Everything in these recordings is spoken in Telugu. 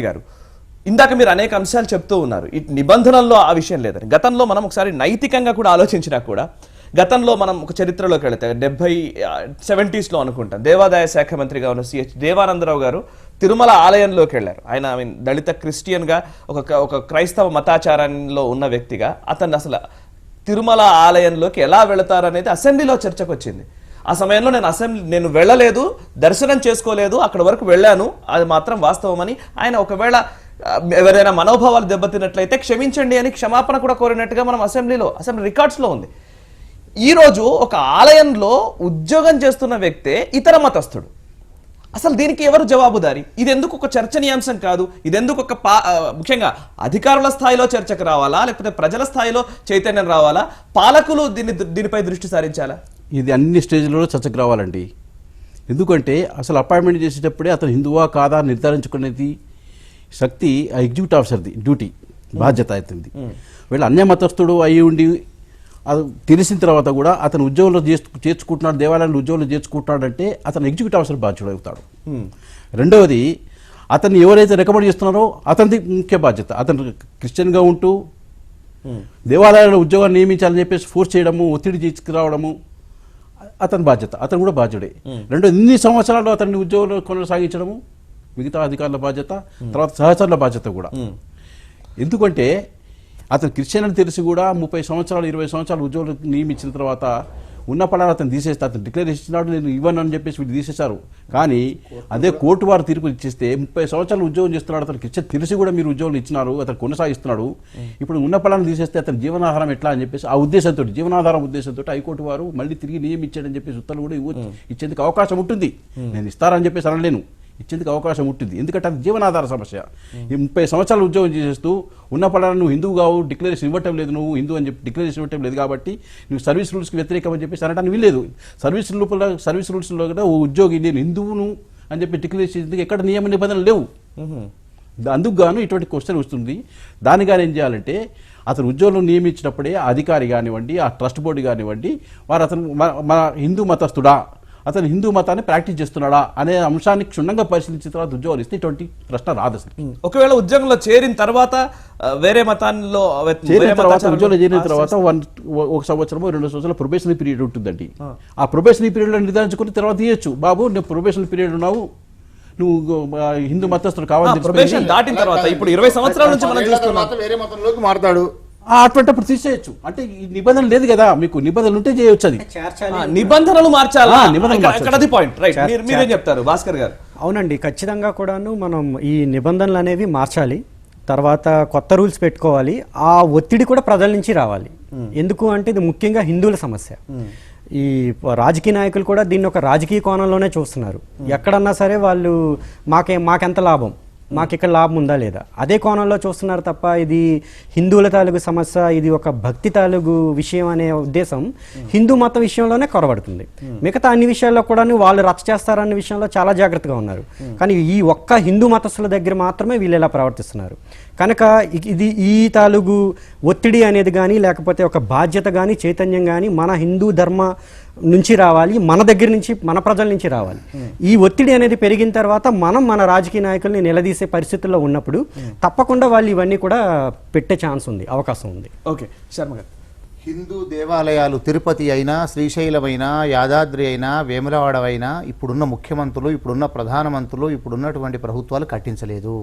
గారు. ఇందాక మీరు అనేక అంశాలు చెప్తూ ఉన్నారు. ఈ నిబంధనల్లో ఆ విషయం లేదని. గతంలో మనం ఒకసారి నైతికంగా కూడా ఆలోచించినా కూడా గతంలో మనం ఒక చరిత్రలోకి వెళితే డెబ్బై సెవెంటీస్లో అనుకుంటాం. దేవాదాయ శాఖ మంత్రిగా ఉన్న సిహెచ్ దేవానందరావు గారు తిరుమల ఆలయంలోకి వెళ్ళారు. ఆయన ఐ మీన్ దళిత క్రిస్టియన్గా ఒక ఒక క్రైస్తవ మతాచారంలో ఉన్న వ్యక్తిగా అతను అసలు తిరుమల ఆలయంలోకి ఎలా వెళతారనేది అసెంబ్లీలో చర్చకు వచ్చింది ఆ సమయంలో నేను అసెంబ్లీ నేను వెళ్ళలేదు దర్శనం చేసుకోలేదు అక్కడ వరకు వెళ్ళాను. అది మాత్రం వాస్తవమని ఆయన ఒకవేళ ఎవరైనా మనోభావాలు దెబ్బతిన్నట్లయితే క్షమించండి అని క్షమాపణ కూడా కోరినట్టుగా మనం అసెంబ్లీలో అసెంబ్లీ రికార్డ్స్లో ఉంది. ఈరోజు ఒక ఆలయంలో ఉద్యోగం చేస్తున్న వ్యక్తే ఇతర మతస్థుడు. అసలు దీనికి ఎవరు జవాబుదారి? ఇది ఎందుకు ఒక చర్చనీయాంశం కాదు? ఇది ఎందుకు ఒక పా ముఖ్యంగా అధికారుల స్థాయిలో చర్చకు రావాలా? లేకపోతే ప్రజల స్థాయిలో చైతన్యం రావాలా? పాలకులు దీన్ని దీనిపై దృష్టి సారించాలా? ఇది అన్ని స్టేజ్లలో చర్చకు రావాలండి. ఎందుకంటే అసలు అపాయింట్మెంట్ చేసేటప్పుడే అతను హిందువా కాదా నిర్ధారించుకునేది శక్తి ఆ ఎగ్జిక్యూటివ్ ఆఫీసర్ది డ్యూటీ బాధ్యత అవుతుంది వీళ్ళు అన్య మతస్థుడు అయి ఉండి అది తెలిసిన తర్వాత కూడా అతను ఉద్యోగంలో చేర్చు చేర్చుకుంటున్నాడు దేవాలయంలో ఉద్యోగంలో చేర్చుకుంటున్నాడు అంటే అతను ఎగ్జిక్యూటివ్ ఆఫీసర్ బాధ్యుడు అవుతాడు. రెండవది అతన్ని ఎవరైతే రికమెండ్ చేస్తున్నారో అతనిది ముఖ్య బాధ్యత. అతను క్రిస్టియన్గా ఉంటూ దేవాలయాల్లో ఉద్యోగాన్ని నియమించాలని చెప్పేసి ఫోర్స్ చేయడము ఒత్తిడి తీసుకురావడము అతని బాధ్యత అతను కూడా బాధ్యుడే. రెండు ఇన్ని సంవత్సరాలు అతన్ని ఉద్యోగంలో కొనసాగించడము మిగతా అధికారుల బాధ్యత తర్వాత సహచరుల బాధ్యత కూడా. ఎందుకంటే అతను క్రిస్టియన్ అని తెలిసి కూడా ముప్పై సంవత్సరాలు ఇరవై సంవత్సరాలు ఉద్యోగులు నియమించిన తర్వాత ఉన్న పడాలు అతను తీసేస్తే అతను డిక్లేర్ ఇచ్చినాడు నేను ఇవ్వను అని చెప్పేసి వీళ్ళు తీసేశారు. కానీ అదే కోర్టు వారు తీర్పు ఇచ్చేస్తే ముప్పై సంవత్సరాలు ఉద్యోగం చేస్తున్నాడు అతను క్రిస్టియన్ తెలిసి కూడా మీరు ఉద్యోగం ఇచ్చినారు అతను కొనసాగిస్తున్నాడు. ఇప్పుడు ఉన్న పడాలను తీసేస్తే అతని జీవనాధారం ఎట్లా అని చెప్పేసి ఆ ఉద్దేశంతో జీవనాధారం ఉద్దేశంతో హైకోర్టు వారు మళ్ళీ తిరిగి నియమించాడని చెప్పేసి ఉత్తర్వులు కూడా ఇచ్చేందుకు అవకాశం ఉంటుంది. నేను ఇస్తారని చెప్పేసి అనలేను. ఇచ్చేందుకు అవకాశం ఉంటుంది. ఎందుకంటే అది జీవనాధార సమస్య. ఈ ముప్పై సంవత్సరాలు ఉద్యోగం చేసేస్తూ ఉన్న పడాలను నువ్వు హిందువు కావు డిక్లరేషన్ ఇవ్వటం లేదు నువ్వు హిందూ అని చెప్పి డిక్లరేషన్ ఇవ్వటం లేదు కాబట్టి నువ్వు సర్వీస్ రూల్స్కి వ్యతిరేకం అని చెప్పేసి అనడానికి వీల్లేదు. సర్వీస్ లోపల సర్వీస్ రూల్స్లో కూడా ఓ ఉద్యోగి నేను హిందువును అని చెప్పి డిక్లరేషన్ ఇచ్చేందుకు ఎక్కడ నియమ నిబంధనలు లేవు. అందుకు గాను ఇటువంటి క్వశ్చన్ వస్తుంది. దాని గాను ఏం చేయాలంటే అతను ఉద్యోగంలో నియమించినప్పుడే ఆ అధికారి కానివ్వండి ఆ ట్రస్ట్ బోర్డు కానివ్వండి వారు అతను మన హిందూ మతస్థుడా అతను హిందూ మతాన్ని ప్రాక్టీస్ చేస్తున్నాడా అనే అంశాన్ని క్షుణ్ణంగా పరిశీలించిన తర్వాత ఉద్యోగాలు ఇస్తే ఇటువంటి ప్రశ్న రాదు అసలు. ఒకవేళ ఉద్యోగంలో చేరిన తర్వాత వేరే మతాల్లో చేరిన వేరే తర్వాత చేరిన తర్వాత వన్ ఒక సంవత్సరమో రెండు సంవత్సరాల ప్రొబేషనరీ పీరియడ్ ఉంటుందండి. ఆ. ప్రొబేషనరీ పీరియడ్లో నిర్ధారించుకుని తర్వాత ఇవ్వచ్చు బాబు నువ్వు ప్రొబేషనరీ పీరియడ్ ఉన్నావు. నువ్వు హిందూ మతస్థుడు తెలిసిపోయింది. దాటిన తర్వాత ఇప్పుడు ఇరవై సంవత్సరాల నుంచి మనం చూస్తున్నాం. వేరే మతంలోకి మారతాడు. అటువంటిప్పుడు తీసేయచ్చు. అంటే ఈ నిబంధన లేదు కదా మీకు నిబంధనలు ఉంటే చేయొచ్చు అది. నిబంధనలు మార్చాలా? నిబంధనలు పాయింట్ రైట్ చా- మీరు మీరేం చెప్తారు భాస్కర్ గారు? అవునండి ఖచ్చితంగా కూడాను మనం ఈ నిబంధనలు అనేవి మార్చాలి. తర్వాత కొత్త రూల్స్ పెట్టుకోవాలి. ఆ ఒత్తిడి కూడా ప్రజల నుంచి రావాలి. ఎందుకు అంటే ఇది ముఖ్యంగా హిందువుల సమస్య. ఈ రాజకీయ నాయకులు కూడా దీన్ని ఒక రాజకీయ కోణంలోనే చూస్తున్నారు. ఎక్కడన్నా సరే వాళ్ళు మాకే మాకెంత లాభం? మాకు ఇక్కడ లాభం ఉందా లేదా? అదే కోణంలో చూస్తున్నారు తప్ప ఇది హిందువుల తాలూకు సమస్య ఇది ఒక భక్తి తాలూకు విషయం అనే ఉద్దేశం హిందూ మత విషయంలోనే కొరబడుతుంది. మిగతా అన్ని విషయాల్లో కూడా వాళ్ళు రచ్చ చేస్తారన్న విషయంలో చాలా జాగ్రత్తగా ఉన్నారు. కానీ ఈ ఒక్క హిందూ మతస్థుల దగ్గర మాత్రమే వీళ్ళు ఇలా ప్రవర్తిస్తున్నారు. కనుక ఇది ఈ తాలూకు ఒత్తిడి అనేది కానీ లేకపోతే ఒక బాధ్యత కానీ చైతన్యం కానీ మన హిందూ ధర్మ నుంచి రావాలి మన దగ్గర నుంచి మన ప్రజల నుంచి రావాలి. ఈ ఒత్తిడి అనేది పెరిగిన తర్వాత మనం మన రాజకీయ నాయకుల్ని నిలదీసే పరిస్థితుల్లో ఉన్నప్పుడు తప్పకుండా వాళ్ళు ఇవన్నీ కూడా పెట్టే ఛాన్స్ ఉంది అవకాశం ఉంది. ఓకే శర్మ గారు. హిందూ దేవాలయాలు తిరుపతి అయినా శ్రీశైలమైనా యాదాద్రి అయినా వేములవాడ అయినా ఇప్పుడున్న ముఖ్యమంత్రులు ఇప్పుడున్న ప్రధానమంత్రులు ఇప్పుడున్నటువంటి ప్రభుత్వాలు కట్టించలేదు.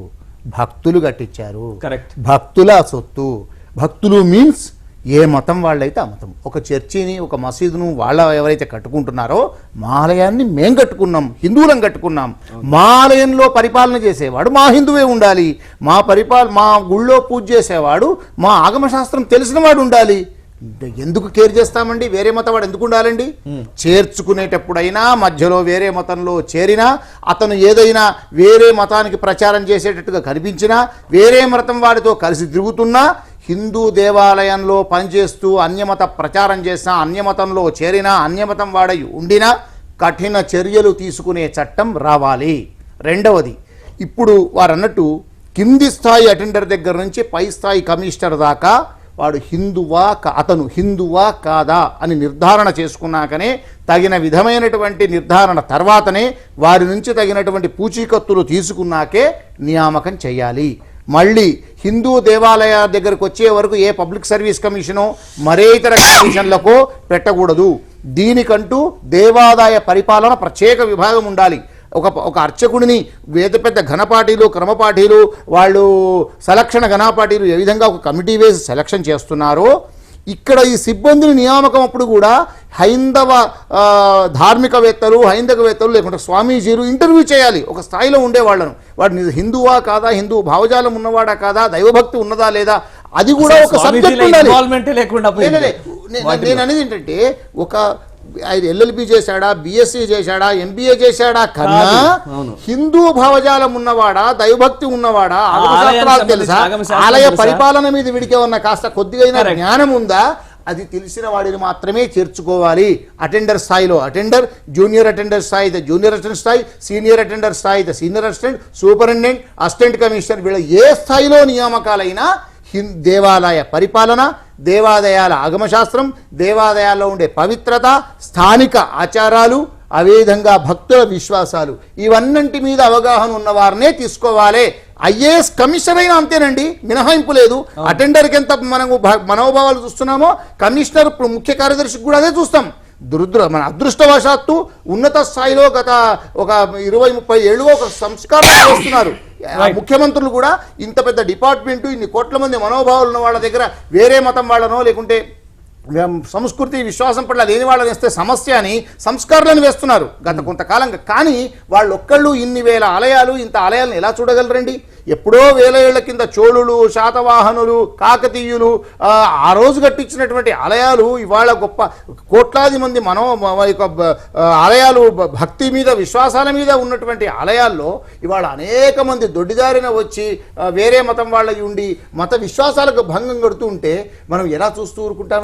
భక్తులు కట్టించారు. Correct. భక్తుల సొత్తు. భక్తులు మీన్స్ ఏ మతం వాళ్ళైతే ఆ మతం. ఒక చర్చిని ఒక మసీదును వాళ్ళ ఎవరైతే కట్టుకుంటున్నారో మా ఆలయాన్ని మేం కట్టుకున్నాం హిందువులం కట్టుకున్నాం. మా ఆలయంలో పరిపాలన చేసేవాడు మా హిందువే ఉండాలి. మా పరిపాల మా గుళ్ళో పూజ చేసేవాడు మా ఆగమశాస్త్రం తెలిసిన వాడు ఉండాలి. ఎందుకు కేర్ చేస్తామండి? వేరే మతం వాడు ఎందుకు ఉండాలండి? చేర్చుకునేటప్పుడైనా మధ్యలో వేరే మతంలో చేరినా అతను ఏదైనా వేరే మతానికి ప్రచారం చేసేటట్టుగా కనిపించినా వేరే మతం వాడితో కలిసి తిరుగుతున్నా హిందూ దేవాలయంలో పనిచేస్తూ అన్యమత ప్రచారం చేసినా అన్యమతంలో చేరినా అన్యమతం వాడై ఉండినా కఠిన చర్యలు తీసుకునే చట్టం రావాలి. రెండవది ఇప్పుడు వారు అన్నట్టు కింది స్థాయి అటెండర్ దగ్గర నుంచి పై స్థాయి కమిషనర్ దాకా వాడు హిందువా కా- అతను హిందువా కాదా అని నిర్ధారణ చేసుకున్నాకనే తగిన విధమైనటువంటి నిర్ధారణ తర్వాతనే వారి నుంచి తగినటువంటి పూచీకత్తులు తీసుకున్నాకే నియామకం చేయాలి. మళ్ళీ హిందూ దేవాలయ దగ్గరకు వచ్చే వరకు ఏ పబ్లిక్ సర్వీస్ కమిషనో మరే ఇతర కమిషన్లకో పెట్టకూడదు. దీనికంటూ దేవాదాయ పరిపాలన ప్రత్యేక విభాగం ఉండాలి. ఒక ఒక అర్చకుడిని వేద పెద్ద ఘనపాఠీలు క్రమపాఠీలు వాళ్ళు సెలక్షన్ ఘనపాఠీలు ఏ విధంగా ఒక కమిటీ వేసి సెలక్షన్ చేస్తున్నారో ఇక్కడ ఈ సిబ్బందిని నియామకం అప్పుడు కూడా హైందవ ధార్మికవేత్తలు హైందవవేత్తలు లేకుంటే స్వామీజీలు ఇంటర్వ్యూ చేయాలి. ఒక స్థాయిలో ఉండే వాళ్ళను వాడు హిందువా కాదా? హిందూ భావజాలం ఉన్నవాడా కాదా? దైవభక్తి ఉన్నదా లేదా? అది కూడా ఒక సబ్జెక్ట్ ఉండాలి. నేను అనేది ఏంటంటే ఒక ఆయన ఎల్ఎల్బి చేశాడా బిఎస్సి చేశాడా ఎంబీఏ చేశాడా కన్నా. హిందూ భావజాలం ఉన్నవాడా దైవభక్తి ఉన్నవాడా తెలుసా ఆలయ? పరిపాలన మీద వీడికి ఏమన్నా కాస్త కొద్దిగా. జ్ఞానం ఉందా అది తెలిసిన వాడిని మాత్రమే చేర్చుకోవాలి అటెండర్ స్థాయిలో అటెండర్ జూనియర్ అటెండర్ స్థాయి జూనియర్ అటెండర్ స్థాయి సీనియర్ అటెండర్ స్థాయి the senior assistant superintendent assistant commissioner వీళ్ళ ఏ స్థాయిలో నియామకాలైనా హిం దేవాలయ పరిపాలన దేవాలయాల ఆగమశాస్త్రం దేవాలయాల్లో ఉండే పవిత్రత స్థానిక ఆచారాలు అదేవిధంగా భక్తుల విశ్వాసాలు. ఇవన్నింటి మీద అవగాహన ఉన్న వారినే తీసుకోవాలి. ఐఏఎస్ కమిషనర్ అయినా అంతేనండి. మినహాయింపు లేదు. అటెండర్కి ఎంత మనము మనోభావాలు చూస్తున్నామో కమిషనర్ ఇప్పుడు ముఖ్య కార్యదర్శికి కూడా అదే చూస్తాం. దురదృ మన అదృష్టవశాత్తు ఉన్నత స్థాయిలో గత ఒక ఇరవై ముప్పై ఏళ్ళుగా ఒక సంస్కారం చేస్తున్నారు. ముఖ్యమంత్రులు కూడా ఇంత పెద్ద డిపార్ట్మెంట్ ఇన్ని కోట్ల మంది మనోభావాలు ఉన్న వాళ్ళ దగ్గర వేరే మతం వాళ్ళనో లేకుంటే సంస్కృతి విశ్వాసం పట్ల లేని వాళ్ళని వేస్తే సమస్య అని సంస్కారాలను వేస్తున్నారు గత కొంతకాలంగా. కానీ వాళ్ళు ఒక్కళ్ళు ఇన్ని వేల ఆలయాలు ఇంత ఆలయాలను ఎలా చూడగలరండి? ఎప్పుడో వేల ఏళ్ళ కింద చోళులు శాతవాహనులు కాకతీయులు ఆ, రోజు కట్టించినటువంటి ఆలయాలు ఇవాళ గొప్ప కోట్లాది మంది మనో యొక్క ఆలయాలు భక్తి మీద విశ్వాసాల మీద ఉన్నటువంటి ఆలయాల్లో ఇవాళ అనేక మంది దొడ్డిదారిన వచ్చి వేరే మతం వాళ్ళ ఉండి మత విశ్వాసాలకు భంగం కడుతూ ఉంటే మనం ఎలా చూస్తూ ఊరుకుంటాం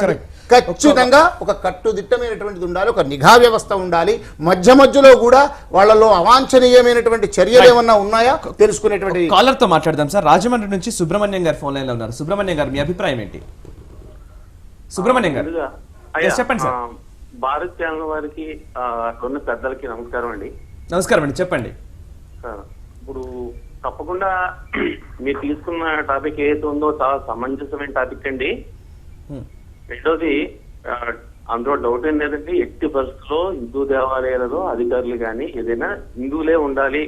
ఖచ్చితంగా ఒక కట్టుదిట్టమైనటువంటిది ఉండాలి ఒక నిఘా వ్యవస్థ ఉండాలి. మధ్య మధ్యలో కూడా వాళ్ళలో అవాంఛనీయమైనటువంటి చర్యలు ఏమన్నా ఉన్నాయా? తెలుసుకునేటువంటి కాలర్తో మాట్లాడదాం సార్. రాజమండ్రి నుంచి సుబ్రహ్మణ్యం గారు ఫోన్ లైన్లో ఉన్నారు. సుబ్రహ్మణ్యం గారు మీ అభిప్రాయం ఏంటి? సుబ్రహ్మణ్యం గారు. చెప్పండి సార్. భారత్ ఛానల్ వారికి ఉన్న పెద్దలకి నమస్కారం అండి. నమస్కారం అండి చెప్పండి. సార్ ఇప్పుడు తప్పకుండా మీరు తీసుకున్న టాపిక్ ఏదైతే ఉందో చాలా సమంజసమైన టాపిక్ అండి. Hmm. రెండోది అందులో డౌట్ ఏం లేదండి ఎట్టి పరిస్థితుల్లో హిందూ దేవాలయాలలో అధికారులు కానీ ఏదైనా హిందువులే ఉండాలి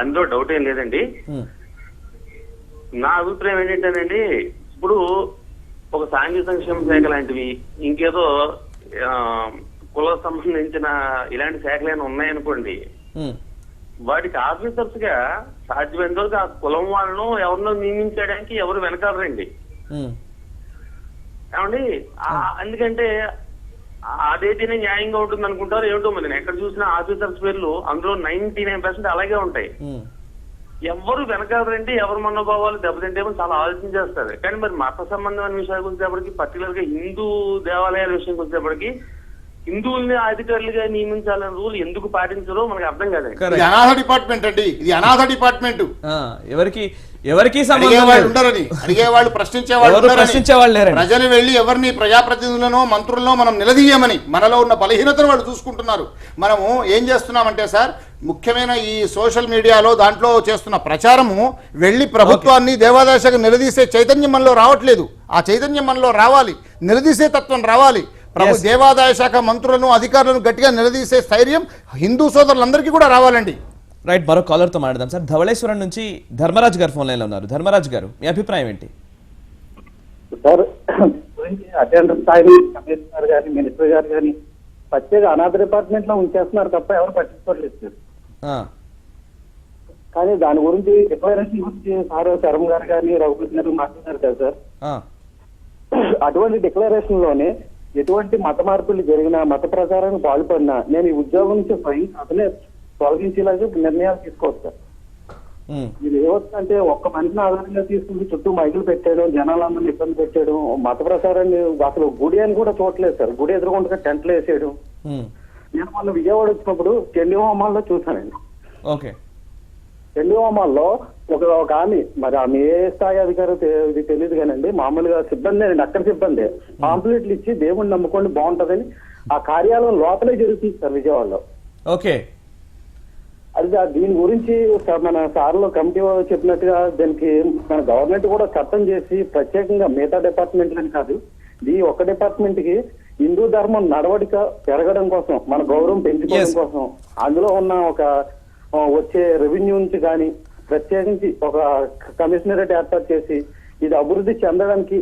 అందులో డౌట్ ఏం లేదండి. నా అభిప్రాయం ఏంటంటేనండి ఇప్పుడు ఒక సాంఘిక సంక్షేమ శాఖ లాంటివి ఇంకేదో కుల సంబంధించిన ఇలాంటి శాఖలు ఏమైనా ఉన్నాయనుకోండి. వాటికి ఆఫీసర్స్గా సాధ్యమైనంత వరకు ఆ కులం వాళ్ళను ఎవరినో నియమించడానికి ఎవరు వెనకాలరండి. ఏమండి? ఆ- ఎందుకంటే అదైతేనే న్యాయంగా ఉంటుంది అనుకుంటారు ఏమిటో మరి నేను ఎక్కడ చూసినా ఆఫీసర్స్ పేర్లు అందులో నైన్టీ నైన్ పర్సెంట్ అలాగే ఉంటాయి. ఎవరు వెనకాలంటే ఎవరి మనోభావాలు దెబ్బతింటేమో చాలా ఆలోచన చేస్తారు. కానీ మరి మత సంబంధమైన విషయాలకు వచ్చేప్పటికి పర్టికులర్గా హిందూ దేవాలయాల విషయానికి వచ్చేప్పటికి హిందువుల్ని అధికారులుగా నియమించాలనే రూల్ ఎందుకు పాటించరో మనకు అర్థం. ఇది అనాథ డిపార్ట్మెంట్ అండి. ఇది అనాథ డిపార్ట్మెంట్. ఆ, ఎవరికి ఎవరికి అడిగే సంబంధం వాళ్ళు లేదు. ఉండరని అడిగే వాళ్ళు ప్రశ్నించే వాళ్ళు ఎవరు ఉండరని. ప్రశ్నించే వాళ్ళు లేరండి. ప్రజలు వెళ్ళి ఎవరిని ప్రజాప్రతినిధులను మంత్రులను మనం నిలదీయమని మనలో ఉన్న బలహీనతను వాళ్ళు చూసుకుంటున్నారు మనము ఏం చేస్తున్నామంటే సార్ ముఖ్యమైన ఈ సోషల్ మీడియాలో దాంట్లో చేస్తున్న ప్రచారము వెళ్ళి ప్రభుత్వాన్ని దేవాదాయ శాఖ నిలదీసే చైతన్యం మనలో రావట్లేదు ఆ చైతన్యం మనలో రావాలి నిలదీసే తత్వం రావాలి ప్రభు. దేవాదాయ శాఖ మంత్రులను అధికారులను గట్టిగా నిలదీసే స్థైర్యం హిందూ సోదరులందరికీ కూడా రావాలండి రైట్ మరో కాలర్తో మాట్లాడదాం సార్. ధవళేశ్వరం నుంచి ధర్మరాజ్ గారు ఫోన్ లైన్లో ఉన్నారు. ధర్మరాజ్ గారు మీ అభిప్రాయం ఏంటి? సార్ అటెండర్ స్థాయిలో కమిషనర్ గాని మినిస్టర్ గారు కానీ ప్రత్యేక అనాథ డిపార్ట్మెంట్లో ఉంచేస్తున్నారు తప్ప ఎవరు పట్టించుకోవట్లేదు సార్. కానీ దాని గురించి డిక్లరేషన్ గురించి సార్ శర్మ గారు కానీ రఘుపతి గారు మాట్లాడారు కదా సార్. అటువంటి డిక్లరేషన్లోనే ఎటువంటి మత మార్పులు జరిగినా మత ప్రచారానికి పాల్పడినా నేను ఈ ఉద్యోగం నుంచి స్వయం అతనే తొలగించేలాగా నిర్ణయాలు తీసుకోవచ్చు సార్. ఇది ఏమవుతుందంటే ఒక్క మనిషిని ఆధారంగా తీసుకుంటే చుట్టూ మైకులు పెట్టాడు జనాలందరినీ ఇబ్బంది పెట్టాడు మత ప్రచారాన్ని అసలు గుడి అని కూడా చూడలేదు సార్. గుడి ఎదురుకుండా టెంట్లు వేసాడు ఉమ్, నేను మొన్న విజయవాడ వచ్చినప్పుడు చెండి హోమాల్లో చూశానండి ఓకే. చెండి హోమాల్లో ఒక ఒక ఆమె మరి ఆమె ఏ స్థాయి అధికారో ఇది తెలియదు కానండి మామూలుగా సిబ్బంది అండి అక్కడ సిబ్బంది. పాంప్లెట్లు ఇచ్చి దేవుణ్ణి నమ్ముకోండి బాగుంటదని ఆ కార్యాలయం లోపలే జరుగుతుంది సార్ విజయవాడలో. ఓకే. అది దీని గురించి ఒక మన సార్లో కమిటీ వాళ్ళు చెప్పినట్టుగా దానికి మన గవర్నమెంట్ కూడా చట్టం చేసి ప్రత్యేకంగా మిగతా డిపార్ట్మెంట్ అని కాదు ఈ ఒక్క డిపార్ట్మెంట్కి హిందూ ధర్మం నడవడిక పెరగడం కోసం మన గౌరవం పెంచుకోవడం. కోసం అందులో ఉన్న ఒక వచ్చే రెవెన్యూ నుంచి కానీ ప్రత్యేకించి ఒక కమిషనరేట్ ఏర్పాటు చేసి ఇది అభివృద్ధి చెందడానికి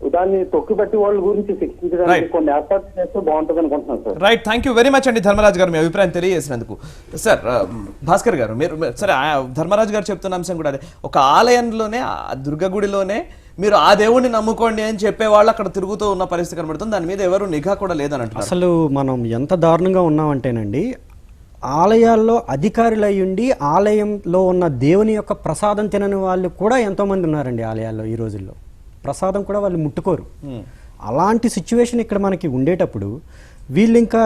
దాన్ని తొక్కిపట్టి వాళ్ళ గురించి శిక్షించడానికి. కొన్ని ఏర్పాట్లు చేస్తే బాగుంటుంది అనుకుంటున్నాను sir. Right thank you very much అండి ధర్మరాజు గారు మీ అభిప్రాయం తెలియజేసినందుకు. సార్ ఆ, భాస్కర్ గారు మీరు సరే ధర్మరాజు గారు చెప్తున్న అంశం కూడా అదే. ఒక ఆలయంలోనే ఆ దుర్గ గుడిలోనే మీరు ఆ దేవుణ్ణి నమ్ముకోండి అని చెప్పే వాళ్ళు అక్కడ తిరుగుతూ ఉన్న పరిస్థితి కనబడుతుంది. దాని మీద ఎవరు నిఘా కూడా లేదని అంటున్నారు. అసలు మనం ఎంత దారుణంగా ఉన్నామంటేనండి ఆలయాల్లో అధికారులు అయ్యుండి ఆలయంలో ఉన్న దేవుని యొక్క ప్రసాదం తినని వాళ్ళు కూడా ఎంతోమంది ఉన్నారండి ఆలయాల్లో ఈ రోజుల్లో. ప్రసాదం కూడా వాళ్ళు ముట్టుకోరు. అలాంటి సిచ్యువేషన్ ఇక్కడ మనకి ఉండేటప్పుడు వీళ్ళు ఇంకా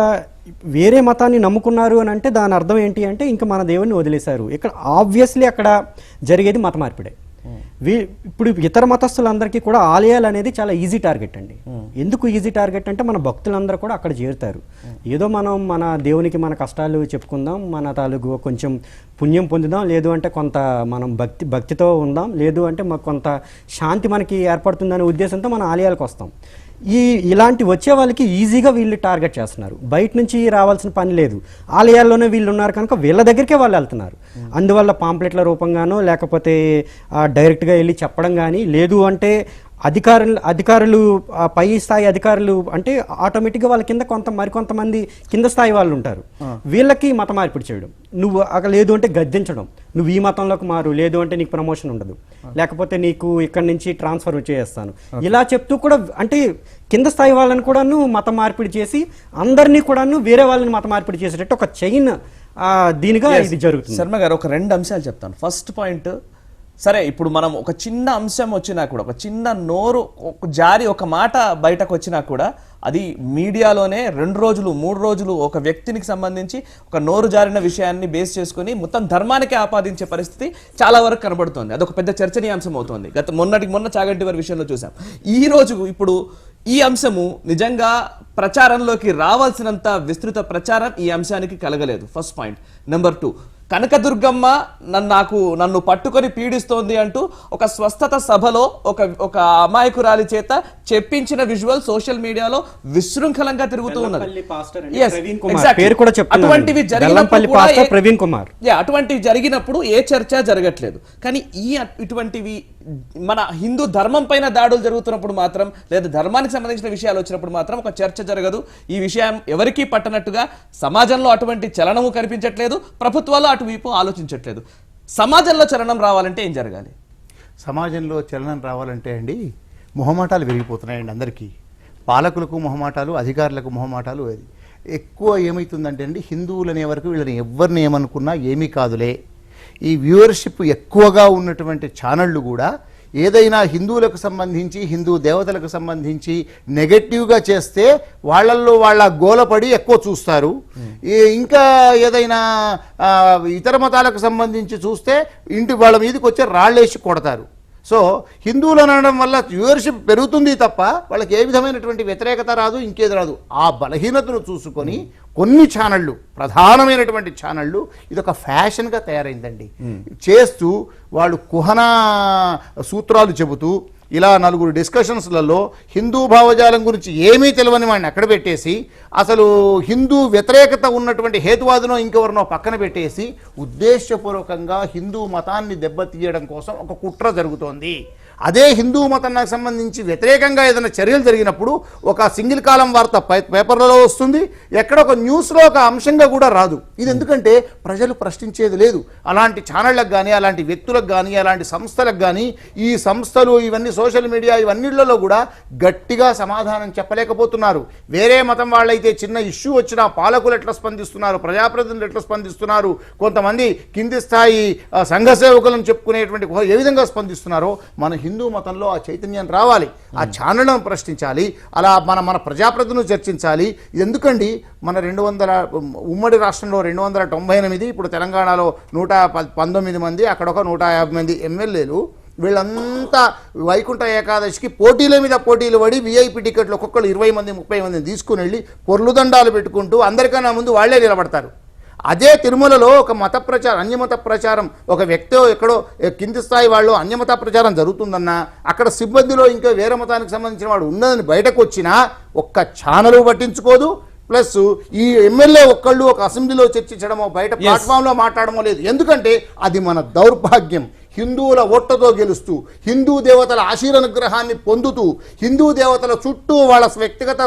వేరే మతాన్ని నమ్ముకున్నారు అని అంటే దాని అర్థం ఏంటి అంటే ఇంకా మన దేవుడిని వదిలేశారు. ఇక్కడ ఆబ్వియస్లీ అక్కడ జరిగేది మత మార్పిడే వీ ఇప్పుడు ఇతర మతస్థులందరికీ కూడా ఆలయాలు అనేది చాలా ఈజీ టార్గెట్ అండి. ఎందుకు ఈజీ టార్గెట్ అంటే మన భక్తులందరూ కూడా అక్కడ చేరుతారు. ఏదో మనం మన దేవునికి మన కష్టాలు చెప్పుకుందాం మన తాలూకు కొంచెం పుణ్యం పొందుదాం లేదు అంటే కొంత మనం భక్తి భక్తితో ఉందాం లేదు అంటే మాకు కొంత శాంతి మనకి ఏర్పడుతుందనే ఉద్దేశంతో మన ఆలయాలకు వస్తాం. ఈ ఇలాంటి వచ్చే వాళ్ళకి ఈజీగా వీళ్ళు టార్గెట్ చేస్తున్నారు. బయట నుంచి రావాల్సిన పని లేదు. ఆలయాల్లోనే వీళ్ళు ఉన్నారు కనుక వీళ్ళ దగ్గరికే వాళ్ళు వెళ్తున్నారు. అందువల్ల పాంప్లెట్ల రూపంగానో లేకపోతే డైరెక్ట్గా వెళ్ళి చెప్పడం కానీ లేదు అంటే అధికారులు అధికారులు పై స్థాయి అధికారులు అంటే ఆటోమేటిక్గా వాళ్ళ కింద కొంత మరికొంతమంది కింద స్థాయి వాళ్ళు ఉంటారు. వీళ్ళకి మత మార్పిడి చేయడం. నువ్వు అక్కడ లేదు అంటే గద్దించడం. నువ్వు ఈ మతంలోకి మారు లేదు అంటే నీకు ప్రమోషన్ ఉండదు. లేకపోతే నీకు ఇక్కడ నుంచి ట్రాన్స్ఫర్ చేస్తాను ఇలా చెప్తూ కూడా అంటే కింద స్థాయి వాళ్ళని కూడాను మత మార్పిడి చేసి అందరినీ కూడాను వేరే వాళ్ళని మత మార్పిడి చేసేటట్టు ఒక చైన్ దీనిగా ఇది జరుగుతుంది. శర్మ గారు ఒక రెండు అంశాలు చెప్తాను. ఫస్ట్ పాయింట్ సరే ఇప్పుడు మనం ఒక చిన్న అంశం వచ్చినా కూడా ఒక చిన్న నోరు ఒక జారి ఒక మాట బయటకు వచ్చినా కూడా అది మీడియాలోనే రెండు రోజులు మూడు రోజులు ఒక వ్యక్తినికి సంబంధించి ఒక నోరు జారిన విషయాన్ని బేస్ చేసుకొని మొత్తం ధర్మానికి ఆపాదించే పరిస్థితి చాలా వరకు కనబడుతోంది. అదొక పెద్ద చర్చనీయాంశం అవుతోంది. గత మొన్నటికి మొన్న చాగంటి వారి విషయంలో చూసాం. ఈ రోజు ఇప్పుడు ఈ అంశము నిజంగా ప్రచారంలోకి రావాల్సినంత విస్తృత ప్రచారం ఈ అంశానికి కలగలేదు. First point. Number two. Kanakadurgamma నన్ను నాకు నన్ను పట్టుకొని పీడిస్తోంది అంటూ ఒక స్వస్థత సభలో ఒక ఒక అమాయకురాలి చేత చెప్పించిన విజువల్ సోషల్ మీడియాలో విశృంఖలంగా తిరుగుతూ ఉన్నది. అటువంటివి జరిగినప్పుడు బెల్లంపల్లి కూడా పాస్టర్ ఏ- ప్రవీణ్ కుమార్. యా, అటువంటివి జరిగినప్పుడు ఏ చర్చ జరగట్లేదు కానీ ఈ ఇటువంటివి మన హిందూ ధర్మం పైన దాడులు జరుగుతున్నప్పుడు మాత్రం లేదా ధర్మానికి సంబంధించిన విషయాలు వచ్చినప్పుడు మాత్రం ఒక చర్చ జరగదు. ఈ విషయం ఎవరికీ పట్టనట్టుగా సమాజంలో అటువంటి చలనము కనిపించట్లేదు ప్రభుత్వాలు అటువైపు ఆలోచించట్లేదు. సమాజంలో చలనం రావాలంటే ఏం జరగాలి? సమాజంలో చలనం రావాలంటే అండి మొహమాటాలు పెరిగిపోతున్నాయండి అందరికీ. పాలకులకు మొహమాటాలు అధికారులకు మొహమాటాలు అది ఎక్కువ ఏమవుతుందంటే అండి హిందువులు అనే వరకు వీళ్ళని ఎవరిని ఏమనుకున్నా ఏమీ కాదులే. ఈ వ్యూవర్షిప్ ఎక్కువగా ఉన్నటువంటి ఛానళ్ళు కూడా ఏదైనా హిందువులకు సంబంధించి హిందూ దేవతలకు సంబంధించి నెగటివ్గా చేస్తే వాళ్ళల్లో వాళ్ళ గోలపడి ఎక్కువ చూస్తారు. ఈ ఇంకా ఏదైనా ఇతర మతాలకు సంబంధించి చూస్తే ఇంటి వాళ్ళ మీదకి వచ్చి రాళ్ళేసి కొడతారు. సో హిందువులు అనడం వల్ల వ్యూవర్షిప్ పెరుగుతుంది తప్ప వాళ్ళకి ఏ విధమైనటువంటి వ్యతిరేకత రాదు ఇంకేది రాదు. ఆ బలహీనతను చూసుకొని కొన్ని ఛానళ్ళు ప్రధానమైనటువంటి ఛానళ్ళు ఇది ఒక ఫ్యాషన్గా తయారైందండి. చేస్తూ వాళ్ళు కుహనా సూత్రాలు చెబుతూ ఇలా నలుగురు డిస్కషన్స్లలో హిందూ భావజాలం గురించి ఏమీ తెలియని వాడిని అక్కడ పెట్టేసి అసలు హిందూ వ్యతిరేకత ఉన్నటువంటి హేతువాదునో ఇంకెవరినో పక్కన పెట్టేసి ఉద్దేశపూర్వకంగా హిందూ మతాన్ని దెబ్బతీయడం కోసం ఒక కుట్ర జరుగుతోంది. అదే హిందూ మతానికి సంబంధించి వ్యతిరేకంగా ఏదైనా చర్యలు జరిగినప్పుడు ఒక సింగిల్ కాలం వార్త పేపర్లలో వస్తుంది. ఎక్కడ ఒక న్యూస్లో ఒక అంశంగా కూడా రాదు. ఇది ఎందుకంటే ప్రజలు ప్రశ్నించేది లేదు. అలాంటి ఛానళ్ళకు కానీ అలాంటి వ్యక్తులకు కానీ అలాంటి సంస్థలకు కానీ ఈ సంస్థలు ఇవన్నీ సోషల్ మీడియా ఇవన్నిళ్ళలో కూడా గట్టిగా సమాధానం చెప్పలేకపోతున్నారు. వేరే మతం వాళ్ళైతే చిన్న ఇష్యూ వచ్చినా పాలకులు ఎట్లా స్పందిస్తున్నారు? ప్రజాప్రతినిధులు ఎట్లా స్పందిస్తున్నారు? కొంతమంది కింది స్థాయి సంఘ సేవకులను చెప్పుకునేటువంటి ఏ విధంగా స్పందిస్తున్నారో మన హిందూ మతంలో ఆ చైతన్యం రావాలి ఆ ఛానళ్ళను ప్రశ్నించాలి అలా మన మన ప్రజాప్రతినిధులు చర్చించాలి. ఎందుకండి? మన రెండు వందల ఉమ్మడి రాష్ట్రంలో రెండు వందల తొంభై ఎనిమిది ఇప్పుడు తెలంగాణలో నూట పంతొమ్మిది మంది అక్కడ ఒక నూట యాభై మంది ఎమ్మెల్యేలు. వీళ్ళంతా వైకుంఠ ఏకాదశికి పోటీల మీద పోటీలు పడి విఐపి టికెట్లు ఒక్కొక్కరు ఇరవై మంది ముప్పై మందిని తీసుకుని వెళ్ళి పొర్లు దండాలు పెట్టుకుంటూ అందరికన్నా ముందు వాళ్ళే నిలబడతారు. అదే తిరుమలలో ఒక మత ప్రచారం అన్యమత ప్రచారం ఒక వ్యక్తి ఎక్కడో కింది స్థాయి వాళ్ళు అన్యమత ప్రచారం జరుగుతుందన్నా అక్కడ సిబ్బందిలో ఇంకా వేరే మతానికి సంబంధించిన వాడు ఉన్నదని బయటకు వచ్చినా ఒక్క ఛానల్ పట్టించుకోదు. ప్లస్ ఈ ఎమ్మెల్యే ఒక్కళ్ళు ఒక అసెంబ్లీలో చర్చించడమో బయట ప్లాట్ఫామ్లో మాట్లాడమో లేదు. ఎందుకంటే అది మన దౌర్భాగ్యం. హిందువుల ఓట్లతో గెలుస్తూ హిందూ దేవతల ఆశీర్వనుగ్రహాన్ని పొందుతూ హిందూ దేవతల చుట్టూ వాళ్ళ వ్యక్తిగత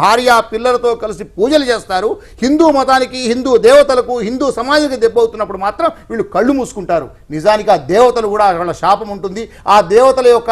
భార్య పిల్లలతో కలిసి పూజలు చేస్తారు. హిందూ మతానికి హిందూ దేవతలకు హిందూ సమాజానికి దెబ్బవుతున్నప్పుడు మాత్రం వీళ్ళు కళ్ళు మూసుకుంటారు. నిజానికి ఆ దేవతలు కూడా వాళ్ళ శాపం ఉంటుంది. ఆ దేవతల యొక్క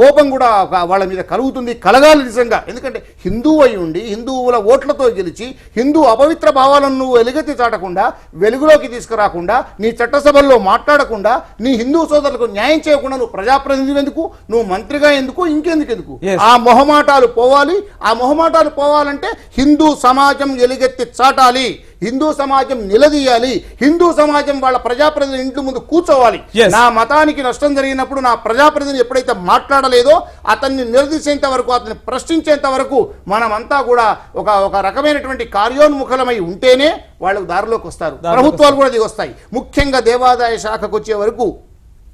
కోపం కూడా వాళ్ళ మీద కలుగుతుంది కలగాలి నిజంగా. ఎందుకంటే హిందూ అయి ఉండి హిందువుల ఓట్లతో గెలిచి హిందూ అపవిత్ర భావాలను నువ్వు వెలుగెత్తి చాటకుండా వెలుగులోకి తీసుకురాకుండా నీ చట్టసభల్లో మాట్లాడకుండా నీ హిందూ సోదరులకు న్యాయం చేయకుండా నువ్వు ప్రజాప్రతినిధి ఎందుకు? నువ్వు మంత్రిగా ఎందుకు? ఇంకెందుకు ఎందుకు. ఆ మొహమాటాలు పోవాలి. ఆ మొహమాటాలు పోవాలంటే హిందూ సమాజం ఎలుగెత్తి చాటాలి. హిందూ సమాజం నిలదీయాలి. హిందూ సమాజం వాళ్ళ ప్రజాప్రతినిధి ఇంటి ముందు కూర్చోవాలి. నా మతానికి నష్టం జరిగినప్పుడు నా ప్రజాప్రతినిధి ఎప్పుడైతే మాట్లాడలేదో అతన్ని నిలదీసేంత వరకు అతన్ని ప్రశ్నించేంత వరకు మనమంతా కూడా ఒక ఒక రకమైనటువంటి కార్యోన్ముఖలమై ఉంటేనే వాళ్ళు దారిలోకి వస్తారు. ప్రభుత్వాలు కూడా దిగొస్తాయి. ముఖ్యంగా దేవాదాయ శాఖకు వచ్చే వరకు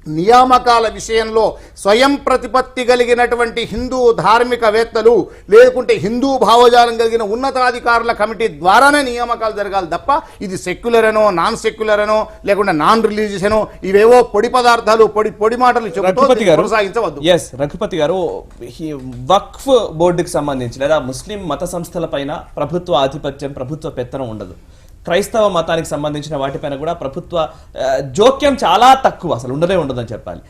నియామకాల విషయంలో స్వయం ప్రతిపత్తి కలిగినటువంటి హిందూ ధార్మికవేత్తలు లేకుంటే హిందూ భావజాలం కలిగిన ఉన్నతాధికారుల కమిటీ ద్వారానే నియామకాలు జరగాలి తప్ప ఇది సెక్యులర్ అనో నాన్ సెక్యులర్ అనో లేకుంటే నాన్ రిలీజియస్ అనో ఇవేవో పొడి పదార్థాలు పొడి పొడి మాటలు కొనసాగించవద్దు. ఎస్ రఘుపతి గారు వక్ఫ్ బోర్డుకి సంబంధించి లేదా ముస్లిం మత సంస్థల పైన ప్రభుత్వ ఆధిపత్యం ప్రభుత్వ పెత్తనం ఉండదు. క్రైస్తవ మతానికి సంబంధించిన వాటిపైన కూడా ప్రభుత్వ జోక్యం చాలా తక్కువ. అసలు ఉండనే ఉండదని చెప్పాలి.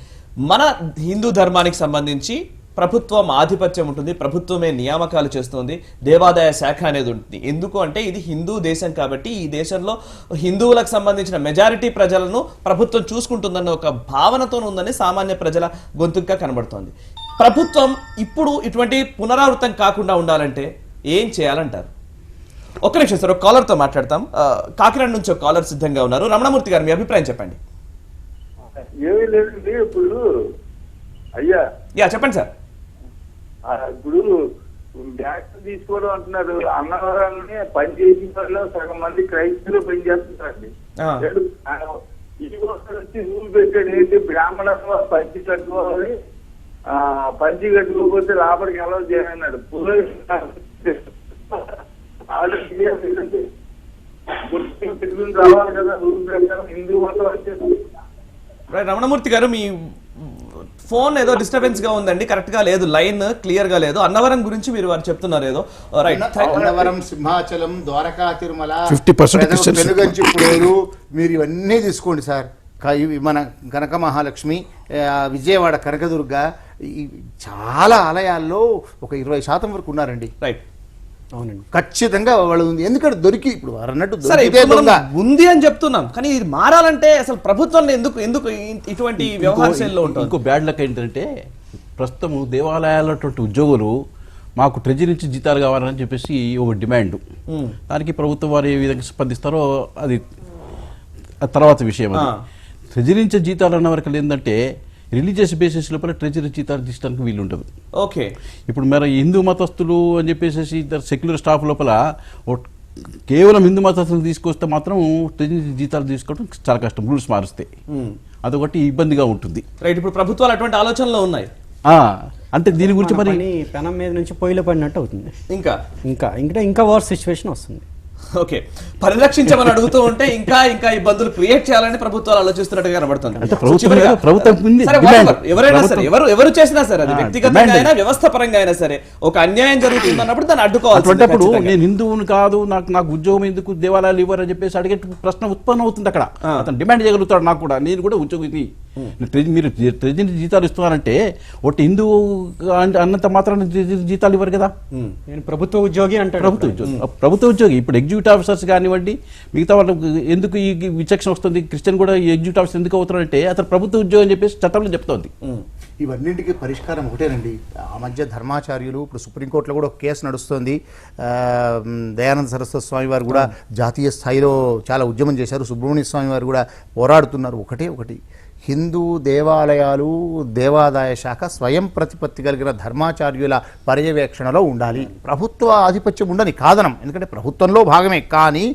మన హిందూ ధర్మానికి సంబంధించి ప్రభుత్వం ఆధిపత్యం ఉంటుంది ప్రభుత్వమే నియామకాలు చేస్తుంది దేవాదాయ శాఖ అనేది ఉంటుంది. ఎందుకు అంటే ఇది హిందూ దేశం కాబట్టి ఈ దేశంలో హిందువులకు సంబంధించిన మెజారిటీ ప్రజలను ప్రభుత్వం చూసుకుంటుందన్న ఒక భావనతో ఉందని సామాన్య ప్రజల గొంతుగా కనబడుతోంది. ప్రభుత్వం ఇప్పుడు ఇటువంటి పునరావృతం కాకుండా ఉండాలంటే ఏం చేయాలంటారు? ఒక్క నిమిషం సార్ ఒక కాలర్తో మాట్లాడతాం. కాకినాడ నుంచి ఒక కాలర్ సిద్ధంగా ఉన్నారు. రమణమూర్తి గారు మీ అభిప్రాయం చెప్పండి. ఏమీ లేదండి ఇప్పుడు అయ్యా. యా చెప్పండి సార్. ఇప్పుడు బ్యాగ్ తీసుకోవడం అంటున్నారు. అన్నవరాలని పని చేసిన వాళ్ళు సగం మంది క్రైస్తవులు పని చేస్తున్నారండి ఈ కోసం వచ్చి రూల్ పెట్టాడు ఏంటి? బ్రాహ్మణ పంచి కట్టుకోవాలి. పంచి కట్టుకోకపోతే లోపలికి ఎలా చేయన్నాడు పెట్టుకుని రావాలి కదా రూల్ ప్రకారం హిందూ మతం వచ్చేసి రైట్ రమణమూర్తి గారు మీ ఫోన్ ఏదో డిస్టర్బెన్స్గా ఉందండి కరెక్ట్గా లేదు లైన్ క్లియర్గా లేదు అన్నవరం గురించి మీరు వారు చెప్తున్నారు ఏదో. రైట్ అన్నవరం సింహాచలం ద్వారకా తిరుమల 50% పెదగ- Christians. పెనుగంచిప్రోలు మీరు ఇవన్నీ తీసుకోండి సార్. మన కనక మహాలక్ష్మి విజయవాడ కనకదుర్గ ఈ చాలా ఆలయాల్లో ఒక ఇరవై శాతం వరకు ఉన్నారండి. రైట్ అవునండి. ఖచ్చితంగా వాళ్ళు ఉంది. ఎందుకంటే దొరికి ఇప్పుడు వారు అన్నట్టు సరే దొరికితే ఇప్పుడు మనం దొంగ. ఉంది అని చెప్తున్నాం. కానీ ఇది మారాలంటే అసలు ప్రభుత్వంలో ఎందుకు ఎందుకు ఇ- ఇటువంటి వ్యవహార శైలిలో ఉంటుంది? ఇంకో బ్యాడ్ లక్ ఏంటంటే ప్రస్తుతం దేవాలయాల్లో ఉద్యోగులు మాకు ట్రెజరీ నుంచి జీతాలు కావాలని చెప్పేసి ఒక డిమాండ్ దానికి ప్రభుత్వం వారు ఏ విధంగా స్పందిస్తారో అది ఆ తర్వాత విషయం అది. ఆ. ట్రెజరీ నుంచి జీతాలు అన్న వరకు ఏంటంటే రిలీజియస్ బేసిస్ లోపల ట్రెజరీ జీతాలు తీసుకోవడానికి వీలు ఉండదు ఓకే ఇప్పుడు మరి హిందూ మతస్థులు అని చెప్పేసి ఇద్దరు సెక్యులర్ స్టాఫ్ లోపల కేవలం హిందూ మతస్థులు తీసుకొస్తే మాత్రం ట్రెజరీ జీతాలు తీసుకోవడం చాలా కష్టం రూల్స్ మారుస్తే అదొకటి ఇబ్బందిగా ఉంటుంది. రైట్ ఇప్పుడు ప్రభుత్వాలు అటువంటి ఆలోచనలో ఉన్నాయి. ఆ, అంటే దీని గురించి మరి పని పెనం మీద నుంచి పొయ్యిలో పడినట్టు అవుతుంది. ఇంకా? ఇంకా ఇంకా ఇంకా వర్స్ సిచ్యువేషన్ వస్తుంది. ఓకే. పరిరక్షించమని అడుగుతూ ఉంటే ఇంకా ఇంకా ఇబ్బందులు క్రియేట్ చేయాలని ప్రభుత్వాలు ఆలోచిస్తున్నట్టుగా కనబడుతుంది. అంటే ఎవరైనా సరే ఎవరు ఎవరు చేసినా సరే అది వ్యక్తిగతంగా. అయినా వ్యవస్థ పరంగా అయినా సరే ఒక అన్యాయం జరుగుతుంది అన్నప్పుడు దాన్ని అడ్డుకోవాలి నేను హిందువుని కాదు నాకు నాకు ఉద్యోగం ఎందుకు దేవాలయాలు ఇవ్వరు అని చెప్పేసి అడిగే ప్రశ్న ఉత్పన్నం అవుతుంది అక్కడ. అతను డిమాండ్ చేయగలుగుతాడు నాకు కూడా. నేను కూడా ఉద్యోగం మీరు ట్రెజరీ జీతాలు ఇస్తున్నారంటే ఒకటి హిందువు అన్- అన్నంత మాత్రం జీతాలు ఇవ్వరు కదా? నేను ప్రభుత్వ ఉద్యోగి అంటాడు. ప్రభుత్వ ఉద్యోగి. ప్రభుత్వ ఉద్యోగి. ఇప్పుడు ఎగ్జిక్యూటివ్ ఆఫీసర్స్ కానివ్వండి మిగతా వాళ్ళకి ఎందుకు ఈ విచక్షణ వస్తుంది? క్రిస్టియన్ కూడా ఎగ్జిక్యూటివ్ ఆఫీసర్ ఎందుకు అవుతారంటే అతను ప్రభుత్వ ఉద్యోగం అని చెప్పేసి చట్టంలో చెప్తోంది. ఇవన్నింటికి పరిష్కారం ఒకటేనండి. ఆ మధ్య ధర్మాచార్యులు ఇప్పుడు సుప్రీంకోర్టులో కూడా ఒక కేసు నడుస్తుంది. దయానంద సరస్వతి స్వామి వారు కూడా జాతీయ స్థాయిలో చాలా ఉద్యమం చేశారు. సుబ్రహ్మణ్య స్వామి వారు కూడా పోరాడుతున్నారు. ఒకటే ఒకటి. హిందూ దేవాలయాలు దేవాదాయ శాఖ స్వయం ప్రతిపత్తి కలిగిన ధర్మాచార్యుల పర్యవేక్షణలో ఉండాలి. ప్రభుత్వ ఆధిపత్యం ఉండని కాదనం. ఎందుకంటే ప్రభుత్వంలో భాగమే. కానీ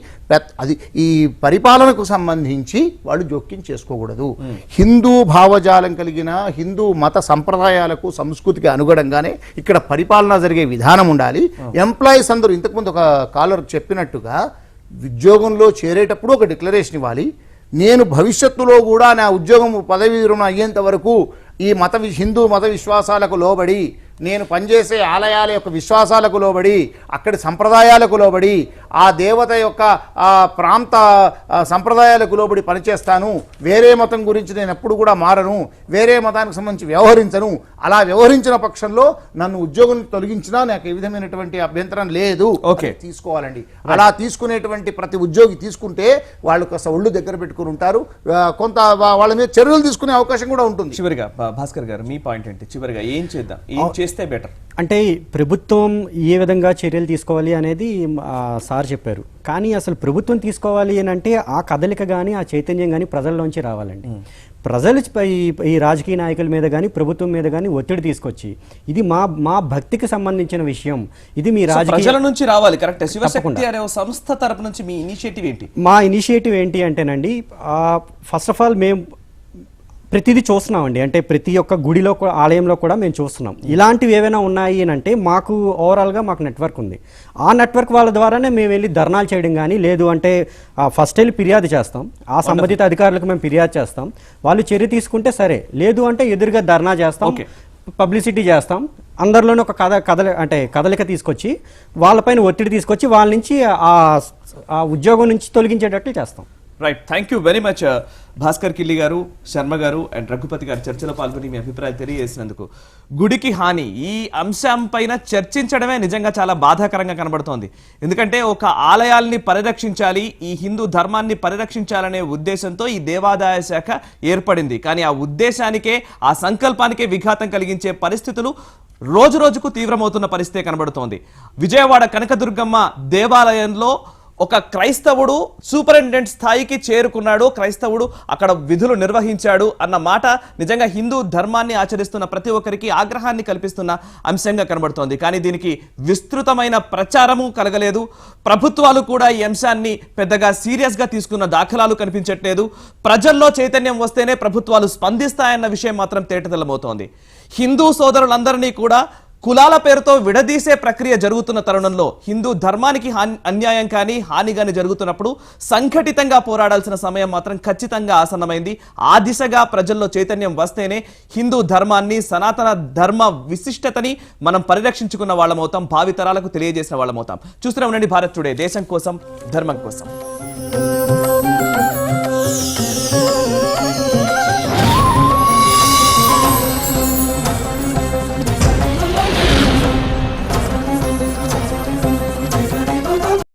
అది ఈ పరిపాలనకు సంబంధించి వాళ్ళు జోక్యం చేసుకోకూడదు. హిందూ భావజాలం కలిగిన హిందూ మత సంప్రదాయాలకు సంస్కృతికి అనుగుణంగానే ఇక్కడ పరిపాలన జరిగే విధానం ఉండాలి. ఎంప్లాయీస్ అందరూ ఇంతకుముందు ఒక కాలర్ చెప్పినట్టుగా ఉద్యోగంలో చేరేటప్పుడు ఒక డిక్లరేషన్ ఇవ్వాలి. నేను భవిష్యత్తులో కూడా నా ఉద్యోగం పదవి విరమణ అయ్యేంత వరకు ఈ మత హిందూ మత విశ్వాసాలకు లోబడి నేను పనిచేసే ఆలయాల యొక్క విశ్వాసాలకు లోబడి అక్కడి సంప్రదాయాలకు లోబడి ఆ దేవత యొక్క ఆ ప్రాంత సంప్రదాయాలకు లోబడి పనిచేస్తాను. వేరే మతం గురించి నేను ఎప్పుడు కూడా మారను. వేరే మతానికి సంబంధించి వ్యవహరించను. అలా వ్యవహరించిన పక్షంలో నన్ను ఉద్యోగం తొలగించినా నాకు ఏ విధమైనటువంటి అభ్యంతరం లేదు. అని తీసుకోవాలండి. అలా తీసుకునేటువంటి ప్రతి ఉద్యోగి తీసుకుంటే వాళ్ళు కాస్త ఒళ్ళు దగ్గర పెట్టుకుని ఉంటారు. కొంత వాళ్ళ మీద చర్యలు తీసుకునే అవకాశం కూడా ఉంటుంది. చివరిగా భాస్కర్ గారు మీ పాయింట్ ఏంటి? చివరిగా ఏం చేద్దాం? ఏం చేస్తే బెటర్ అంటే ప్రభుత్వం ఏ విధంగా చర్యలు తీసుకోవాలి అనేది సార్ చెప్పారు. కానీ అసలు ప్రభుత్వం తీసుకోవాలి అని అంటే ఆ కదలిక కానీ ఆ చైతన్యం కానీ ప్రజల్లోంచి రావాలండి. ప్రజలు ఈ- రాజకీయ నాయకుల మీద కానీ ప్రభుత్వం మీద కానీ ఒత్తిడి తీసుకొచ్చి ఇది మా మా భక్తికి సంబంధించిన విషయం. ఇది మీ రాజకీయ ప్రజల నుంచి రావాలి. కరెక్ట్ సంస్థ తరపు నుంచి మీ ఇనిషియేటివ్ ఏంటి? మా ఇనిషియేటివ్ ఏంటి అంటేనండి ఫస్ట్ ఆఫ్ ఆల్ మేము ప్రతిదీ చూస్తున్నామండి. అంటే ప్రతి ఒక్క గుడిలో ఆలయంలో కూడా మేము చూస్తున్నాం. ఇలాంటివి ఏవైనా ఉన్నాయి అని అంటే మాకు ఓవరాల్గా మాకు నెట్వర్క్ ఉంది. ఆ నెట్వర్క్ వాళ్ళ ద్వారానే మేము వెళ్ళి ధర్నాలు చేయడం కానీ లేదు అంటే ఫస్ట్ వెళ్ళి ఫిర్యాదు చేస్తాం. ఆ సంబంధిత అధికారులకు మేము ఫిర్యాదు చేస్తాం. వాళ్ళు చర్య తీసుకుంటే సరే. లేదు అంటే ఎదురుగా ధర్నా చేస్తాం. పబ్లిసిటీ చేస్తాం. అందరిలోనే ఒక కథ కదల అంటే కదలిక తీసుకొచ్చి వాళ్ళపైన ఒత్తిడి తీసుకొచ్చి వాళ్ళ నుంచి ఆ ఆ ఉద్యోగం నుంచి తొలగించేటట్లు చేస్తాం. Right thank you very much Bhaskar Killi garu Sharma గారు అండ్ రఘుపతి గారు చర్చలో పాల్గొని మీ అభిప్రాయాలు తెలియజేసినందుకు గుడికి హాని. ఈ అంశం పైన చర్చించడమే నిజంగా చాలా బాధాకరంగా కనబడుతోంది. ఎందుకంటే ఒక ఆలయాల్ని పరిరక్షించాలి ఈ హిందూ ధర్మాన్ని పరిరక్షించాలనే ఉద్దేశంతో ఈ దేవాదాయ శాఖ ఏర్పడింది. కానీ ఆ ఉద్దేశానికే ఆ సంకల్పానికే విఘాతం కలిగించే పరిస్థితులు రోజు రోజుకు తీవ్రమవుతున్న పరిస్థితే కనబడుతోంది. విజయవాడ కనకదుర్గమ్మ దేవాలయంలో ఒక క్రైస్తవుడు సూపరింటెండెంట్ స్థాయికి చేరుకున్నాడు. క్రైస్తవుడు అక్కడ విధులు నిర్వహించాడు అన్న మాట నిజంగా హిందూ ధర్మాన్ని ఆచరిస్తున్న ప్రతి ఒక్కరికి ఆగ్రహాన్ని కల్పిస్తున్న అంశంగా కనబడుతోంది. కానీ దీనికి విస్తృతమైన ప్రచారము కలగలేదు. ప్రభుత్వాలు కూడా ఈ అంశాన్ని పెద్దగా సీరియస్గా తీసుకున్న దాఖలాలు కనిపించట్లేదు. ప్రజల్లో చైతన్యం వస్తేనే ప్రభుత్వాలు స్పందిస్తాయన్న విషయం మాత్రం తేటతెల్లమవుతోంది హిందూ సోదరులందరినీ కూడా కులాల పేరుతో విడదీసే ప్రక్రియ జరుగుతున్న తరుణంలో హిందూ ధర్మానికి అన్యాయం కానీ హాని కానీ జరుగుతున్నప్పుడు సంఘటితంగా పోరాడాల్సిన సమయం మాత్రం ఖచ్చితంగా ఆసన్నమైంది. ఆ దిశగా ప్రజల్లో చైతన్యం వస్తేనే హిందూ ధర్మాన్ని సనాతన ధర్మ విశిష్టతని మనం పరిరక్షించుకున్న వాళ్ళమవుతాం భావితరాలకు తెలియజేసిన వాళ్ళమవుతాం. చూస్తూనే ఉండండి భారత్ టుడే. దేశం కోసం ధర్మం కోసం.